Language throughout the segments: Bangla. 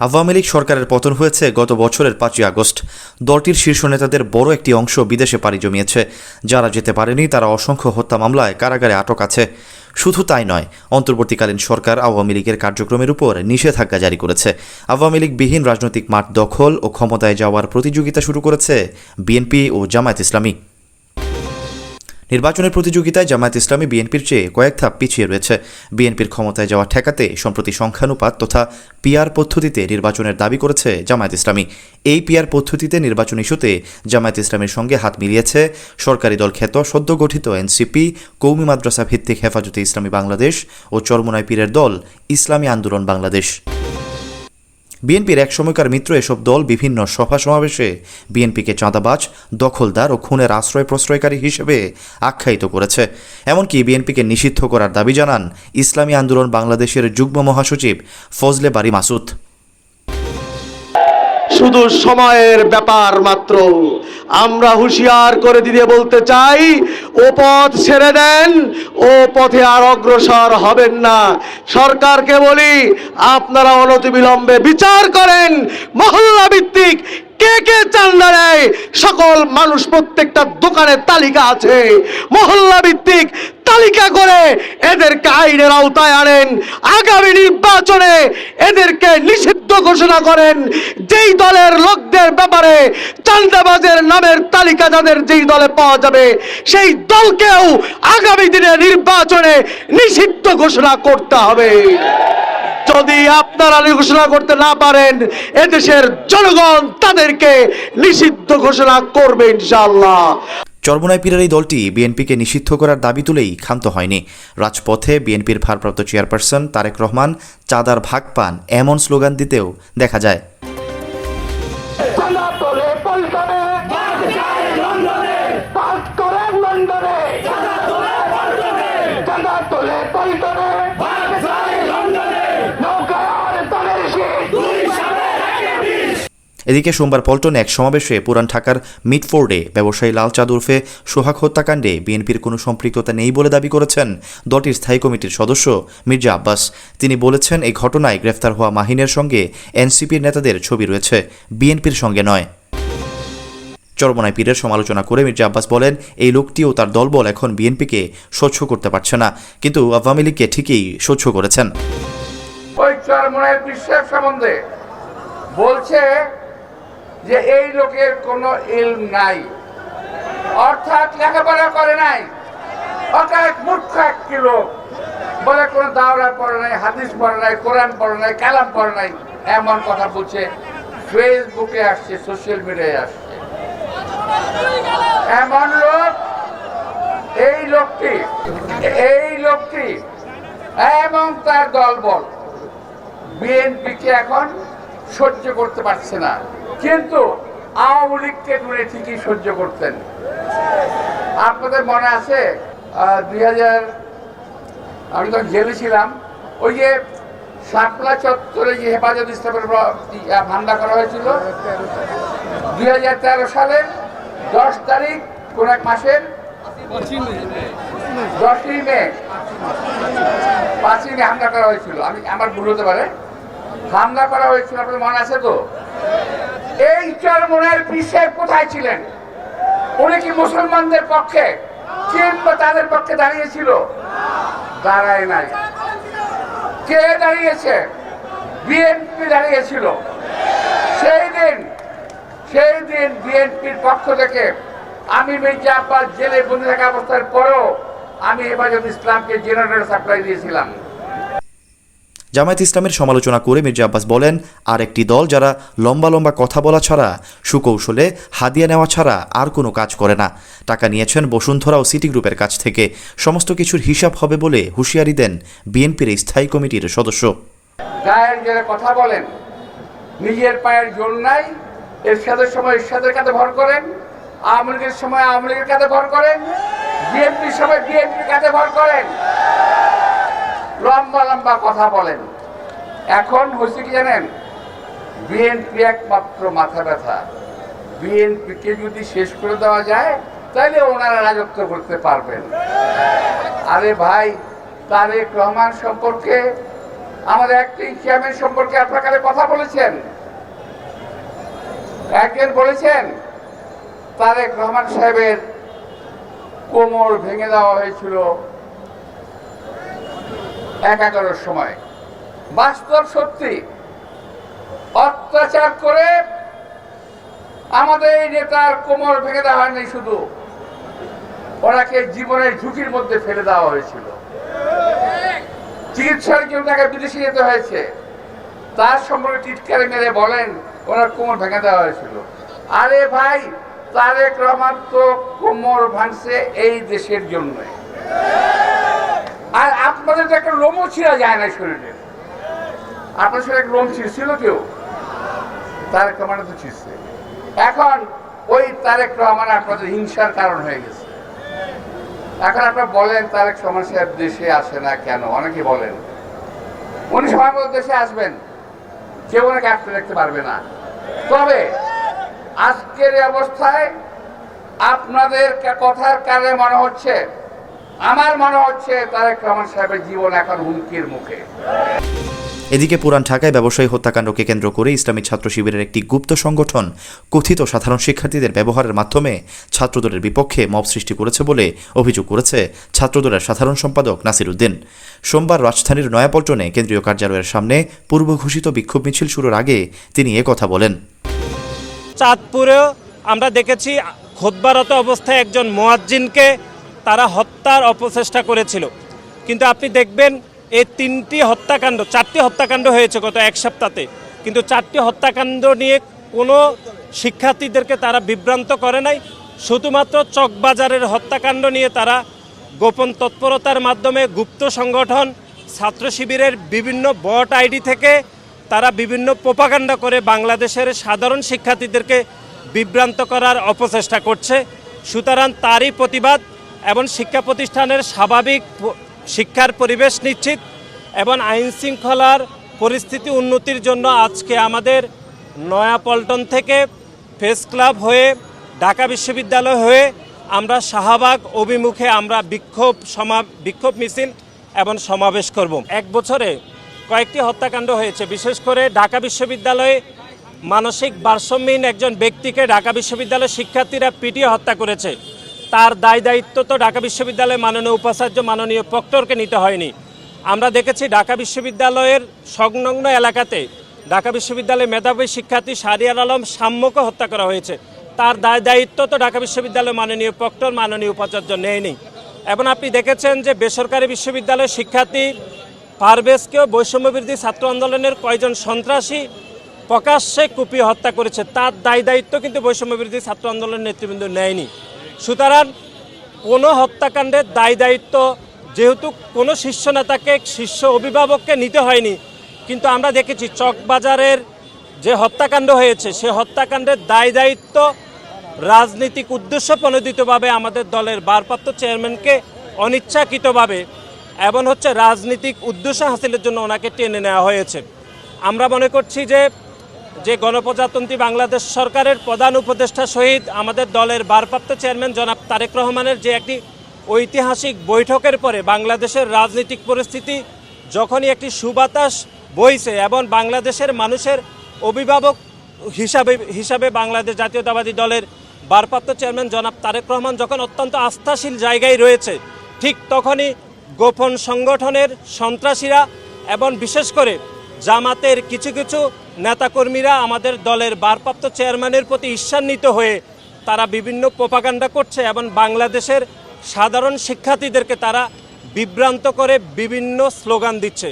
আওয়ামী লীগ সরকারের পতন হয়েছে গত বছরের পাঁচই আগস্ট। দলটির শীর্ষ নেতাদের বড় একটি অংশ বিদেশে পাড়ি জমিয়েছে। যারা যেতে পারেনি, তারা অসংখ্য হত্যা মামলায় কারাগারে আটক আছে। শুধু তাই নয়, অন্তর্বর্তীকালীন সরকার আওয়ামী লীগের কার্যক্রমের উপর নিষেধাজ্ঞা জারি করেছে। আওয়ামী লীগবিহীন রাজনৈতিক মাঠ দখল ও ক্ষমতায় যাওয়ার প্রতিযোগিতা শুরু করেছে বিএনপি ও জামায়াত ইসলামী। নির্বাচনের প্রতিযোগিতায় জামায়াত ইসলামী বিএনপির চেয়ে কয়েক ধাপ পিছিয়ে রয়েছে। বিএনপির ক্ষমতায় যাওয়া ঠেকাতে সম্প্রতি সংখ্যানুপাত তথা পিআর পদ্ধতিতে নির্বাচনের দাবি করেছে জামায়াত ইসলামী। এই পিআর পদ্ধতিতে নির্বাচন ইস্যুতে জামায়াত ইসলামীর সঙ্গে হাত মিলিয়েছে সরকারি দল খ্যাত, সদ্য গঠিত এনসিপি, কৌমি মাদ্রাসা ভিত্তিক হেফাজতে ইসলামী বাংলাদেশ ও চরমোনাই পীরের দল ইসলামী আন্দোলন বাংলাদেশ। বিএনপির এক সময়কার মিত্র এসব দল বিভিন্ন সভা সমাবেশে বিএনপিকে চাঁদাবাজ, দখলদার ও খুনের আশ্রয় প্রশ্রয়কারী হিসেবে আখ্যায়িত করেছে। এমনকি বিএনপিকে নিষিদ্ধ করার দাবি জানান ইসলামী আন্দোলন বাংলাদেশের যুগ্ম মহাসচিব ফজলে বারি মাসুদ। শুধু সময়ের ব্যাপার মাত্র। আমরা হুঁশিয়ার করে দিতে বলতে চাই, ও পথ ছেড়ে দেন, ও পথে আর অগ্রসর হবেন না। সরকারকে বলি, আপনারা অনতি অনতিবিলম্বে বিচার করেন, মহল্লা ভিত্তিক কে কে চান্দা নেয় সকল মানুষ প্রত্যেকটা দোকানের তালিকা আছে। মহল্লা ভিত্তিক তালিকা করে এদেরকে আইনের আওতায় আনেন। আগামী নির্বাচনে এদেরকে নিষিদ্ধ ঘোষণা করেন। যেই দলের লোকদের ব্যাপারে চান্দাবাজের নামের তালিকা যাদের যেই দলে পাওয়া যাবে, সেই দলকেও আগামী দিনে নির্বাচনে নিষিদ্ধ ঘোষণা করতে হবে। যদি আপনারা ঘোষণা করতে না পারেন, এদেশের জনগণ তাদেরকে নিষিদ্ধ ঘোষণা করবে ইনশাআল্লাহ। চরমনায় পীরের এই দলটি বিএনপিকে নিষিদ্ধ করার দাবি তুলেই ক্ষান্ত হয়নি। রাজপথে বিএনপির ভারপ্রাপ্ত চেয়ারপারসন তারেক রহমান চাঁদার ভাগ পান এমন স্লোগান দিতেও দেখা যায়। এদিকে সোমবার পল্টনে এক সমাবেশে পুরান ঢাকার মিটফোর্ডে ব্যবসায়ী লাল চাঁদ উর্ফে সোহাগ হত্যাকাণ্ডে বিএনপির কোনো সম্পৃক্ততা নেই বলে দাবি করেছেন দলটির স্থায়ী কমিটির সদস্য মির্জা আব্বাস। তিনি বলেছেন, এই ঘটনায় গ্রেফতার হওয়া মাহিনের সঙ্গে এনসিপির নেতাদের ছবি রয়েছে, বিএনপির সঙ্গে নয়। চরমনাই পীরের সমালোচনা করে মির্জা আব্বাস বলেন, এই লোকটি ও তার দলবল এখন বিএনপিকে স্বচ্ছ করতে পারছে না, কিন্তু আওয়ামী লীগকে ঠিকই স্বচ্ছ করেছেন। ওই বিশ্বাস সম্বন্ধে বলছে যে এই লোকের কোনো ইলম নাই। অর্থাৎ লেখাপড়া করে নাই। অর্থাৎ মূর্খ একটি লোক। বলে কোনো নাই, হাদিস নাই, কোরআন নাই নাই, এমন কথা বলছে। ফেসবুকে আসছে, সোশ্যাল মিডিয়ায় আসছে। এমন লোক, এই লোকটি এই লোকটি, এবং তার দলবল। বিএনপিকে এখন সহ্য করতে পারছে না। কিন্তু আওয়ামী লীগকে দূরে ঠিকই সহ্য করতেন। আপনাদের মনে আছে দুই হাজার, আমি তখন জেলে ছিলাম, ওই যে শাপলা চত্বরে যে হেফাজত ইসলামের হামলা করা হয়েছিল, দুই হাজার তেরো সালের দশ তারিখ কোন এক মাসের দশই মে, পাঁচই মে হামলা করা হয়েছিল। আমি, আমার ভুল হতে পারে। হামলা করা হয়েছিল আপনার মনে আছে তো এই চরমনের পিসের কোথায় ছিলেন? উনি কি মুসলমানদের পক্ষে? তাদের পক্ষে দাঁড়িয়েছিল? দাঁড়ায় নাই। কে দাঁড়িয়েছে? বিএনপি দাঁড়িয়েছিল। সেই দিন সেই দিন বিএনপির পক্ষ থেকে আমি মির্জা আব্বাস জেলে বন্দি থাকা অবস্থার পরেও আমি হেফাজত ইসলামকে জেনারেল সাপ্লাই দিয়েছিলাম। জামায়াত ইসলামের সমালোচনা করে মির্জা আব্বাস বলেন, আর একটি দল যারা লম্বা লম্বা কথা বলা ছাড়া, সুকৌশলে হাদিয়া নেওয়া ছাড়া আর কোনো কাজ করে না। টাকা নিয়েছেন বসুন্ধরা ও সিটি গ্রুপের কাছ থেকে। সমস্ত কিছুর হিসাব হবে বলে হুঁশিয়ারি দেন বিএনপির স্থায়ী কমিটির সদস্য। কথা বলেন। নিজের পায়ের জোর নাই। এরশাদের সময় এরশাদের কাছে ভর করেন। আওয়ামী লীগের সময় আওয়ামী লীগের কাছে ভর করেন। বিএনপির সময় বিএনপির কাছে ভর করেন। লম্বা লম্বা কথা বলেন। এখন হচ্ছে কি জানেন? বিএনপি একমাত্র মাথা ব্যথা। বিএনপিকে যদি শেষ করে দেওয়া যায় তাহলে ওনারা রাজত্ব করতে পারবেন। আরে ভাই, তারেক রহমান সম্পর্কে, আমাদের অ্যাক্টিং চেয়ারম্যান সম্পর্কে আপনার কথা বলেছেন? একদিন বলেছেন, তারেক রহমান সাহেবের কোমর ভেঙে দেওয়া হয়েছিল। এক এগারোর সময়। বাস্তব সত্যি। অত্যাচার করে আমাদের এই নেতার কোমর ভেঙে দেওয়া হয়নি শুধু। ওনাকে জীবনের ঝুঁকির মধ্যে ফেলে দেওয়া হয়েছিল। চিকিৎসার জন্য তাকে বিদেশে যেতে হয়েছে। তার সম্পর্কে টিটকারে মেরে বলেন, ওনার কোমর ভেঙে দেওয়া হয়েছিল। আরে ভাই, তারেক রহমান তো কোমর ভাঙছে এই দেশের জন্য। আর আপনাদের একটা লোমও ছিঁড়া যায় না শরীরে। আপনার শরীরে লোম ছিঁড়ছিল কেউ? তারেক রহমান তো ছিঁড়ছে। এখন ওই তারেক রহমান আপনাদের হিংসার কারণ হয়ে গেছে। এখন আপনারা বলেন, তারেক রহমান সাহেব দেশে আসে না কেন? অনেকে বলেন। উনি সময় মতো দেশে আসবেন। কেউ ওনাকে আটকে রাখতে পারবে না। তবে আজকের অবস্থায় আপনাদের কথার কারণে মনে হচ্ছে আমার মনে হচ্ছে তারেক রহমান সাহেবের জীবন এখন হুমকির মুখে। এদিকে পুরান ঢাকায় ব্যবসায়ী হত্যাকাণ্ডকে কেন্দ্র করে ইসলামী ছাত্র শিবিরের একটি গুপ্ত সংগঠন কথিত সাধারণ শিক্ষার্থীদের ব্যবহারের মাধ্যমে ছাত্রদলের বিপক্ষে মব সৃষ্টি করেছে বলে অভিযোগ করেছে ছাত্রদলের সাধারণ সম্পাদক নাসির উদ্দিন। সোমবার রাজধানীর নয়াপল্টনে কেন্দ্রীয় কার্যালয়ের সামনে পূর্ব ঘোষিত বিক্ষোভ মিছিল শুরুর আগে তিনি কথা বলেন। চাঁদপুরেও আমরা দেখেছি খোদবারত অবস্থায় একজন মোয়াজ্জিনকে তারা হত্যার অপচেষ্টা করেছিল। কিন্তু আপনি দেখবেন এই তিনটি হত্যাকাণ্ড, চারটি হত্যাকাণ্ড হয়েছে গত এক সপ্তাহে কিন্তু চারটি হত্যাকাণ্ড নিয়ে কোনো শিক্ষার্থীদেরকে তারা বিভ্রান্ত করে নাই। শুধুমাত্র চকবাজারের হত্যাকাণ্ড নিয়ে তারা গোপন তৎপরতার মাধ্যমে গুপ্ত সংগঠন, ছাত্র শিবিরের বিভিন্ন বট আইডি থেকে তারা বিভিন্ন প্রোপাগান্ডা করে বাংলাদেশের সাধারণ শিক্ষার্থীদেরকে বিভ্রান্ত করার অপচেষ্টা করছে। সুতরাং তারই প্রতিবাদ এবং শিক্ষা প্রতিষ্ঠানের স্বাভাবিক শিক্ষার পরিবেশ নিশ্চিত এবং আইন শৃঙ্খলার পরিস্থিতি উন্নতির জন্য আজকে আমাদের নয়াপল্টন থেকে প্রেস ক্লাব হয়ে ঢাকা বিশ্ববিদ্যালয় হয়ে আমরা শাহবাগ অভিমুখে আমরা বিক্ষোভ সমা বিক্ষোভ মিছিল এবং সমাবেশ করব। এক বছরে কয়েকটি হত্যাকাণ্ড হয়েছে। বিশেষ করে ঢাকা বিশ্ববিদ্যালয়ে মানসিক ভারসাম্যহীন একজন ব্যক্তিকে ঢাকা বিশ্ববিদ্যালয়ের শিক্ষার্থীরা পিটিয়ে হত্যা করেছে। তার দায় দায়িত্ব তো ঢাকা বিশ্ববিদ্যালয়ের মাননীয় উপাচার্য মাননীয় প্রক্টরকে নিতে হয়নি। আমরা দেখেছি ঢাকা বিশ্ববিদ্যালয়ের সংলগ্ন এলাকাতে ঢাকা বিশ্ববিদ্যালয়ের মেধাবী শিক্ষার্থী শাহরিয়ার আলম সাম্যকে হত্যা করা হয়েছে। তার দায় দায়িত্ব তো ঢাকা বিশ্ববিদ্যালয়ের মাননীয় প্রক্টর, মাননীয় উপাচার্য নেয়নি। এবং আপনি দেখেছেন যে বেসরকারি বিশ্ববিদ্যালয়ের শিক্ষার্থী পারভেজকেও বৈষম্যবিরোধী ছাত্র আন্দোলনের কয়জন সন্ত্রাসী প্রকাশ্যে কুপিয়ে হত্যা করেছে। তার দায় দায়িত্ব কিন্তু বৈষম্যবিরোধী ছাত্র আন্দোলনের নেতৃবৃন্দ নেয়নি। সুতরাং কোনো হত্যাকাণ্ডের দায় দায়িত্ব যেহেতু কোনো শীর্ষ নেতাকে, শীর্ষ অভিভাবককে নিতে হয়নি, কিন্তু আমরা দেখেছি চকবাজারের যে হত্যাকাণ্ড হয়েছে, সে হত্যাকাণ্ডের দায় দায়িত্ব রাজনৈতিক উদ্দেশ্য প্রণোদিতভাবে আমাদের দলের ভারপ্রাপ্ত চেয়ারম্যানকে অনিচ্ছাকৃতভাবে এবং হচ্ছে রাজনৈতিক উদ্দেশ্য হাসিলের জন্য ওনাকে টেনে নেওয়া হয়েছে। আমরা মনে করছি যে যে গণপ্রজাতন্ত্রী বাংলাদেশ সরকারের প্রধান উপদেষ্টা সহিত আমাদের দলের ভারপ্রাপ্ত চেয়ারম্যান জনাব তারেক রহমানের যে একটি ঐতিহাসিক বৈঠকের পরে বাংলাদেশের রাজনৈতিক পরিস্থিতি যখনই একটি সুবাতাস বইছে এবং বাংলাদেশের মানুষের অভিভাবক হিসাবে হিসাবে বাংলাদেশ জাতীয়তাবাদী দলের ভারপ্রাপ্ত চেয়ারম্যান জনাব তারেক রহমান যখন অত্যন্ত আস্থাশীল জায়গায় রয়েছে, ঠিক তখনই গোপন সংগঠনের সন্ত্রাসীরা এবং বিশেষ করে জামাতের কিছু কিছু নেতাকর্মীরা আমাদের দলের ভারপ্রাপ্ত চেয়ারম্যানের প্রতি ঈর্ষান্বিত হয়ে তারা বিভিন্ন প্রপাগান্ডা করছে এবং বাংলাদেশের সাধারণ শিক্ষার্থীদেরকে তারা বিভ্রান্ত করে বিভিন্ন স্লোগান দিচ্ছে।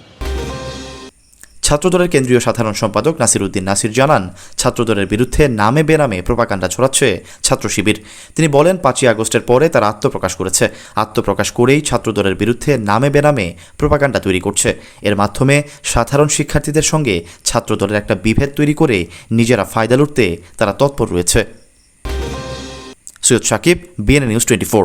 ছাত্রদলের কেন্দ্রীয় সাধারণ সম্পাদক নাসির উদ্দিন নাসির জানান, ছাত্রদলের বিরুদ্ধে নামে বেনামে প্রোপাকাণ্ডা ছড়াচ্ছে ছাত্র শিবির। তিনি বলেন, পাঁচই আগস্টের পরে তারা আত্মপ্রকাশ করেছে। আত্মপ্রকাশ করেই ছাত্রদলের বিরুদ্ধে নামে বেনামে প্রোপাকাণ্ডা তৈরি করছে। এর মাধ্যমে সাধারণ শিক্ষার্থীদের সঙ্গে ছাত্রদলের একটা বিভেদ তৈরি করে নিজেরা ফায়দা লুটতে তারা তৎপর রয়েছে। Syed Sakib BNA news twenty four